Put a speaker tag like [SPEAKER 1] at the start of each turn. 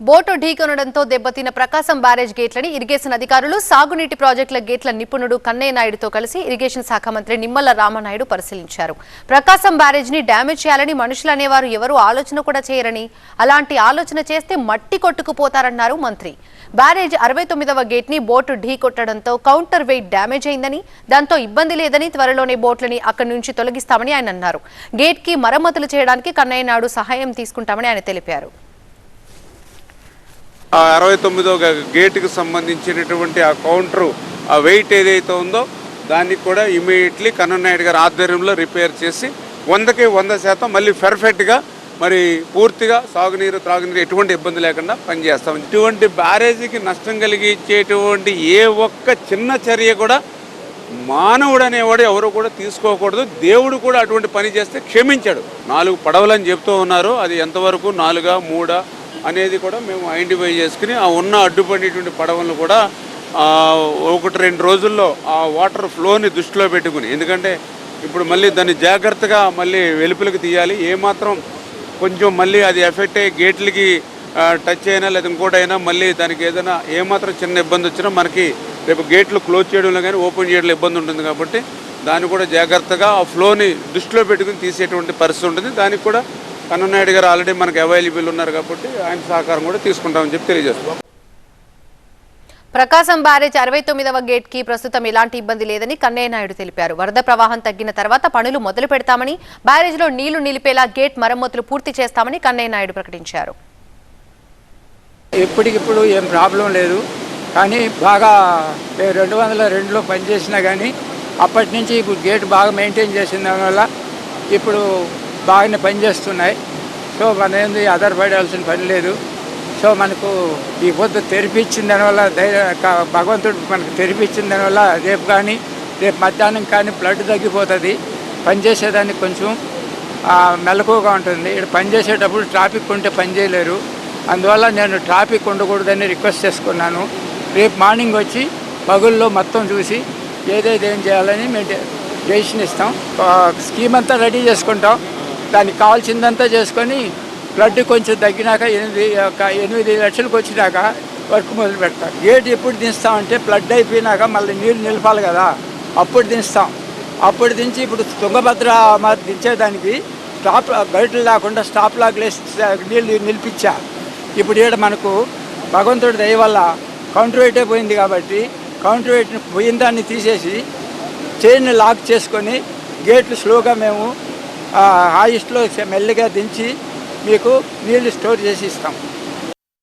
[SPEAKER 1] Boat ఢీకొనడంతో దెబ్బతిన్న ప్రకాశం barrage గేట్లని irrigation అధికారులు సాగునీటి ప్రాజెక్టుల గేట్ల నిపుణుడు కన్నయ్య నాయుడుతో కలిసి ఇరిగేషన్ శాఖ మంత్రి నిమ్మల రామనాయుడు పరిశీలించారు. ప్రకాశం బ్యారేజ్ని డ్యామేజ్ చేయాలని మనుషులు అనేవారు ఎవరూ ఆలోచన కూడా చేయరని అలాంటి ఆలోచన చేస్తే మట్టి కొట్టుకుపోతారన్నారు మంత్రి. బ్యారేజ్ అరవై తొమ్మిదవ గేట్ని బోటు ఢీ కొట్టడంతో కౌంటర్ వెయిట్ డ్యామేజ్ అయిందని దాంతో ఇబ్బంది లేదని త్వరలోనే బోట్లని అక్కడి నుంచి తొలగిస్తామని ఆయన అన్నారు. గేట్కి మరమ్మతులు చేయడానికి కన్నయ్య నాయుడు సహాయం తీసుకుంటామని ఆయన తెలిపారు.
[SPEAKER 2] ఆ అరవై తొమ్మిదో గేటుకు సంబంధించినటువంటి ఆ కౌంటరు ఆ వెయిట్ ఏదైతే ఉందో దాన్ని కూడా ఇమీడియట్లీ కన్ననాయుడు గారి ఆధ్వర్యంలో రిపేర్ చేసి వందకి వంద శాతం మళ్ళీ పెర్ఫెక్ట్గా మరి పూర్తిగా సాగునీరు త్రాగునీరు ఎటువంటి ఇబ్బంది లేకుండా పనిచేస్తాం. ఇటువంటి బ్యారేజీకి నష్టం కలిగించేటువంటి ఏ ఒక్క చిన్న చర్య కూడా మానవుడు అనేవాడు ఎవరు కూడా తీసుకోకూడదు. దేవుడు కూడా అటువంటి పని చేస్తే క్షమించాడు. నాలుగు పడవలని చెప్తూ ఉన్నారు. అది ఎంతవరకు? నాలుగా? మూడా? అనేది కూడా మేము ఐడెంటిఫై చేసుకుని ఆ ఉన్న అడ్డుపడేటువంటి పడవలను కూడా ఒకటి రెండు రోజుల్లో ఆ వాటర్ ఫ్లోని దృష్టిలో పెట్టుకుని ఎందుకంటే ఇప్పుడు మళ్ళీ దాన్ని జాగ్రత్తగా మళ్ళీ వెలుపులకు తీయాలి. ఏమాత్రం కొంచెం మళ్ళీ అది ఎఫెక్ట్ అయ్యి గేట్లకి టచ్ అయినా లేదా ఇంకోటైనా అయినా మళ్ళీ దానికి ఏదైనా ఏమాత్రం చిన్న ఇబ్బంది వచ్చినా మనకి రేపు గేట్లు క్లోజ్ చేయడంలో కానీ ఓపెన్ చేయడంలో ఇబ్బంది ఉంటుంది కాబట్టి దాన్ని కూడా జాగ్రత్తగా ఆ ఫ్లోని దృష్టిలో పెట్టుకుని తీసేటువంటి పరిస్థితి ఉంటుంది. దానికి కూడా కన్ననాయుడు గారు ఆల్రెడీ మనకి అవైలబుల్ ఉన్నారు కాబట్టి ఆయన సహకారం కూడా తీసుకుంటామని చెప్పి తెలియజేస్తాం
[SPEAKER 1] ప్రకాశం బ్యారేజ్ అరవై తొమ్మిదవ గేట్కి ప్రస్తుతం ఎలాంటి ఇబ్బంది లేదని కన్నయ్య నాయుడు తెలిపారు. వరద ప్రవాహం తగ్గిన తర్వాత పనులు మొదలు పెడతామని బ్యారేజ్లో నీళ్ళు నిలిపేలా గేట్ మరమ్మతులు పూర్తి చేస్తామని కన్నయ్య నాయుడు ప్రకటించారు.
[SPEAKER 3] ఇప్పటికిప్పుడు ఏం ప్రాబ్లం లేదు. కానీ బాగా రెండు వందల రెండులో పనిచేసినా కానీ అప్పటి నుంచి ఇప్పుడు గేట్ బాగా మెయింటైన్ చేసిన దానివల్ల ఇప్పుడు బాగానే పనిచేస్తున్నాయి సో మన ఏంది ఆధారపడాల్సిన పని లేదు. సో మనకు ఈ పొద్దు తెరిపించిన దానివల్ల భగవంతుడు మనకు తెరిపించిన దానివల్ల రేపు కానీ రేపు మధ్యాహ్నం కానీ బ్లడ్ తగ్గిపోతుంది. పనిచేసేదానికి కొంచెం మెలకువగా ఉంటుంది. ఇక్కడ పనిచేసేటప్పుడు ట్రాఫిక్ ఉంటే పని చేయలేరు. అందువల్ల నేను ట్రాఫిక్ ఉండకూడదని రిక్వెస్ట్ చేసుకున్నాను. రేపు మార్నింగ్ వచ్చి పగుల్లో మొత్తం చూసి ఏదేది ఏం చేయాలని మేము డెసిషన్ ఇస్తాం. స్కీమ్ అంతా రెడీ చేసుకుంటాం. దానికి కావాల్సిందంతా చేసుకొని బ్లడ్ కొంచెం తగ్గినాక ఎనిమిది ఒక ఎనిమిది లక్షలకు వచ్చినాక వర్క్ మొదలు పెడతాం గేట్ ఎప్పుడు దించుతామంటే ఫ్లడ్ అయిపోయినాక మళ్ళీ నీళ్ళు నిలపాలి కదా అప్పుడు దించుతాం. అప్పుడు దించి ఇప్పుడు తుంగభద్ర దించేదానికి స్టాప్ బయటలు లేకుండా స్టాప్ లాక్ నీళ్ళు నిలిపించా ఇప్పుడు ఈడ మనకు భగవంతుడి దయ వల్ల కౌంటర్ వెయిటే పోయింది కాబట్టి కౌంటర్ వెయిట్ పోయిన దాన్ని తీసేసి చైన్ లాక్ చేసుకొని గేట్లు స్లోగా మేము హాయిస్ట్లో మెల్లిగా దించి మీకు నీళ్ళు స్టోర్ చేసి ఇస్తాం.